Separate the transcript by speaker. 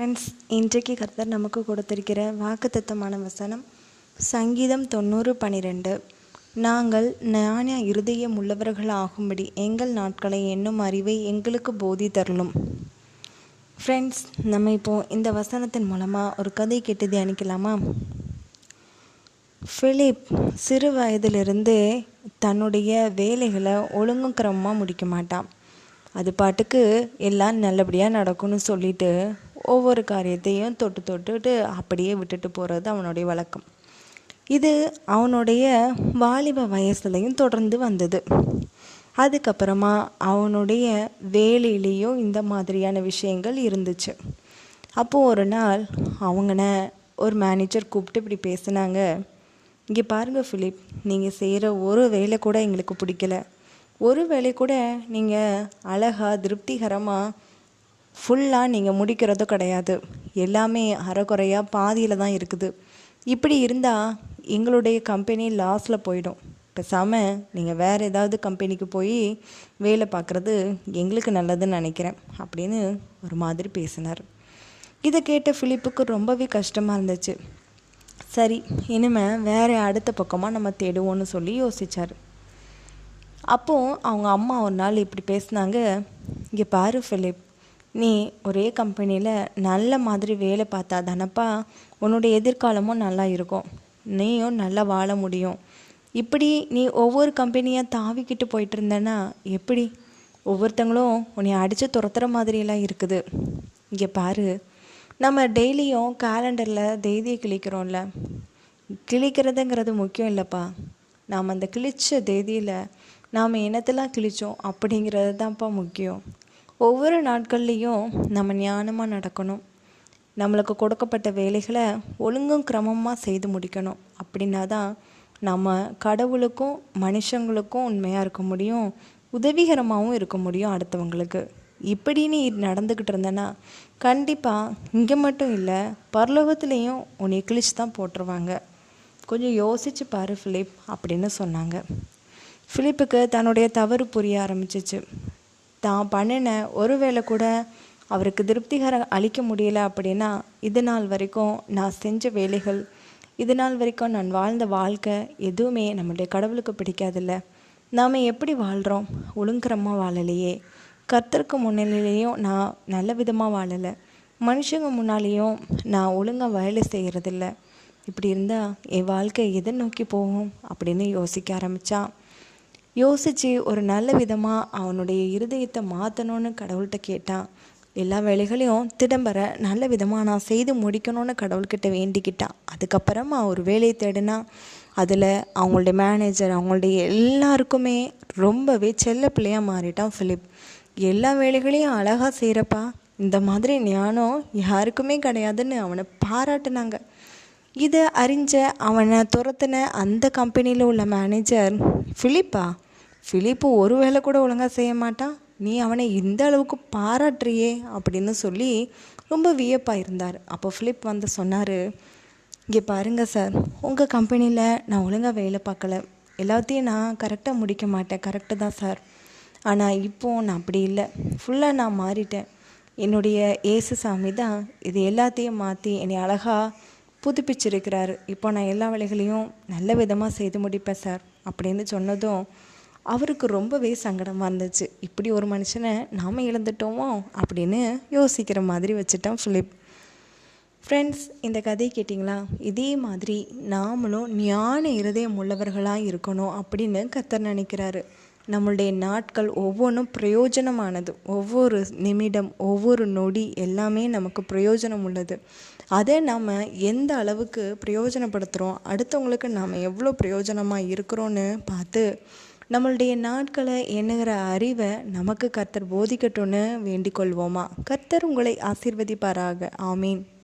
Speaker 1: Friends இன்றைக்கு கர்த்தர் நமக்கு கொடுத்திருக்கிற வாக்குத்தத்தமான வசனம் சங்கீதம் தொண்ணூறு பனிரெண்டு. நாங்கள் ஞான இருதயம் உள்ளவர்கள் ஆகும்படி எங்கள் நாட்களை என்னும் அறிவை எங்களுக்கு போதி தரலும் ஃப்ரெண்ட்ஸ் நம்ம இப்போ இந்த வசனத்தின் மூலமாக ஒரு கதை கேட்டு தியானிக்கலாமா? ஃபிலிப் சிறு வயதிலிருந்து தன்னுடைய வேலைகளை ஒழுங்கும் கிரமமாக முடிக்க மாட்டான். அது பாட்டுக்கு எல்லாம் நல்லபடியாக நடக்கும்னு சொல்லிட்டு ஒவ்வொரு காரியத்தையும் தொட்டு தொட்டுட்டு அப்படியே விட்டுட்டு போகிறது அவனுடைய வழக்கம். இது அவனுடைய வாலிப வயசுலையும் தொடர்ந்து வந்தது. அதுக்கப்புறமா அவனுடைய வேலையிலேயும் இந்த மாதிரியான விஷயங்கள் இருந்துச்சு. அப்போது ஒரு நாள் அவங்கன ஒரு மேனேஜர் கூப்பிட்டு இப்படி பேசுனாங்க. இங்கே பாருங்கள் ஃபிலிப் நீங்கள் செய்கிற ஒரு வேலை கூட எங்களுக்கு பிடிக்கல. ஒரு வேலை கூட நீங்கள் அழகாக திருப்திகரமாக ஃபுல்லாக நீங்கள் முடிக்கிறதும் கிடையாது. எல்லாமே அறகுறையாக பாதியில் தான் இருக்குது. இப்படி இருந்தால் எங்களுடைய கம்பெனி லாஸில் போயிடும். பேசாமல் நீங்கள் வேறு ஏதாவது கம்பெனிக்கு போய் வேலை பார்க்குறது எங்களுக்கு நல்லதுன்னு நினைக்கிறேன் அப்படின்னு ஒரு மாதிரி பேசினார். இதை கேட்ட ஃபிலிப்புக்கு ரொம்பவே கஷ்டமாக இருந்துச்சு. சரி இனிமேல் வேறு அடுத்த பக்கமாக நம்ம தேடுவோன்னு சொல்லி யோசித்தார் அப்போது அவங்க அம்மா ஒரு நாள் இப்படி பேசினாங்க இங்கே பாரு ஃபிலிப் நீ ஒரே கம்பெனியில் நல்ல மாதிரி வேலை பார்த்தா தானப்பா உன்னுடைய எதிர்காலமும் நல்லா இருக்கும். நீயும் நல்லா வாழ முடியும். இப்படி நீ ஒவ்வொரு கம்பெனியாக தாவிக்கிட்டு போயிட்டு இருந்தேன்னா எப்படி? ஒவ்வொருத்தங்களும் உன்னை அடித்து துரத்துற மாதிரியெல்லாம் இருக்குது. இங்கே பாரு நம்ம டெய்லியும் கேலண்டரில் தேதியை கிழிக்கிறோம்ல. கிழிக்கிறதுங்கிறது முக்கியம் இல்லைப்பா. நாம் அந்த கிழிச்ச தேதியில் நாம் என்னத்தெல்லாம் கிழிச்சோம் அப்படிங்கிறது தான்ப்பா முக்கியம். ஒவ்வொரு நாட்கள்லேயும் நம்ம ஞானமாக நடக்கணும். நம்மளுக்கு கொடுக்கப்பட்ட வேலைகளை ஒழுங்கும் கிரமமாக செய்து முடிக்கணும். அப்படின்னா தான் நம்ம கடவுளுக்கும் மனுஷங்களுக்கும் உண்மையாக இருக்க முடியும். உதவிகரமாகவும் இருக்க முடியும் அடுத்தவங்களுக்கு. இப்படி நீ நடந்துக்கிட்டு இருந்தேன்னா கண்டிப்பாக இங்கே மட்டும் இல்லை பரலோகத்துலேயும் உன்னை கிழிச்சு தான் போட்டுருவாங்க. கொஞ்சம் யோசிச்சு பாரு ஃபிலிப் அப்படின்னு சொன்னாங்க. ஃபிலிப்புக்கு தன்னுடைய தவறு புரிய ஆரம்பிச்சிச்சு. தான் பண்ணின. ஒரு வேளை கூட அவருக்கு திருப்திகரம் அளிக்க முடியல அப்படின்னா இது நாள் வரைக்கும் நான் செஞ்ச வேலைகள் இது நாள் வரைக்கும் நான் வாழ்ந்த வாழ்க்கை எதுவுமே நம்மளுடைய கடவுளுக்கு பிடிக்காதில்ல. நாம் எப்படி வாழ்கிறோம் ஒழுங்குறமாக வாழலையே. கர்த்தருக்கு முன்னிலையிலையும் நான் நல்ல விதமாக வாழலை. மனுஷங்க முன்னாலேயும் நான் ஒழுங்காக வேலை செய்கிறதில்ல இப்படி இருந்தால் என் வாழ்க்கை எதை நோக்கி போகும் அப்படின்னு யோசிக்க ஆரம்பித்தான் யோசித்து ஒரு நல்ல விதமாக அவனுடைய இருதயத்தை மாற்றணும்னு கடவுள்கிட்ட கேட்டான். எல்லா வேலைகளையும் திடம்பர நல்ல விதமாக நான் செய்து முடிக்கணும்னு கடவுள்கிட்ட வேண்டிக்கிட்டான். அதுக்கப்புறமா ஒரு வேலையை தேடினா அதில் அவங்களுடைய மேனேஜர் அவங்களுடைய எல்லாருக்குமே ரொம்பவே செல்ல பிள்ளையாக மாறிட்டான் ஃபிலிப். எல்லா வேலைகளையும் அழகாக செய்கிறப்பா இந்த மாதிரி ஞானம் யாருக்குமே கிடையாதுன்னு அவனை பாராட்டினாங்க. இதை அறிஞ்ச அவனை துரத்தின அந்த கம்பெனியில் உள்ள மேனேஜர் ஃபிலிப்பா ஃபிலிப்பு ஒரு வேலை கூட ஒழுங்காக செய்ய மாட்டான் நீ அவனை இந்த அளவுக்கு பாராட்டுறியே அப்படின்னு சொல்லி ரொம்ப வியப்பாக இருந்தார் அப்போ ஃபிலிப் வந்து சொன்னார் இங்கே பாருங்கள் சார் உங்கள் கம்பெனியில் நான் ஒழுங்காக வேலை பார்க்கல. எல்லாத்தையும் நான் கரெக்டாக முடிக்க மாட்டேன். கரெக்டு தான் சார் ஆனால் இப்போது நான் அப்படி இல்லை. ஃபுல்லாக நான் மாறிட்டேன். என்னுடைய ஏசு சாமி தான். இது எல்லாத்தையும் மாற்றி என்னை அழகாக புதுப்பிச்சிருக்கிறாரு. இப்போ நான் எல்லா வேலைகளையும் நல்ல விதமாக செய்து முடிப்பேன் சார் அப்படின்னு சொன்னதும் அவருக்கு ரொம்பவே சங்கடமாக இருந்துச்சு. இப்படி ஒரு மனுஷனை நாம் இழந்துட்டோமோ? அப்படின்னு யோசிக்கிற மாதிரி வச்சுட்டான் ஃபிலிப். ஃப்ரெண்ட்ஸ் இந்த கதையை கேட்டிங்களா? இதே மாதிரி நாமளும் ஞான இருதயம் உள்ளவர்களாக இருக்கணும் அப்படின்னு கத்தர் நினைக்கிறாரு. நம்மளுடைய நாட்கள் ஒவ்வொன்றும் பிரயோஜனமானது. ஒவ்வொரு நிமிடம் ஒவ்வொரு நொடி எல்லாமே நமக்கு பிரயோஜனம் உள்ளது. அதை நாம் எந்த அளவுக்கு பிரயோஜனப்படுத்துகிறோம் அடுத்தவங்களுக்கு நாம் எவ்வளோ பிரயோஜனமாக இருக்கிறோன்னு பார்த்து நம்மளுடைய நாட்களை எண்ணுகிற அறிவை நமக்கு கர்த்தர் போதிக்கட்டும்னு வேண்டிக் கொள்வோமா கர்த்தர் உங்களை ஆசீர்வதிப்பாராக. ஆமீன்.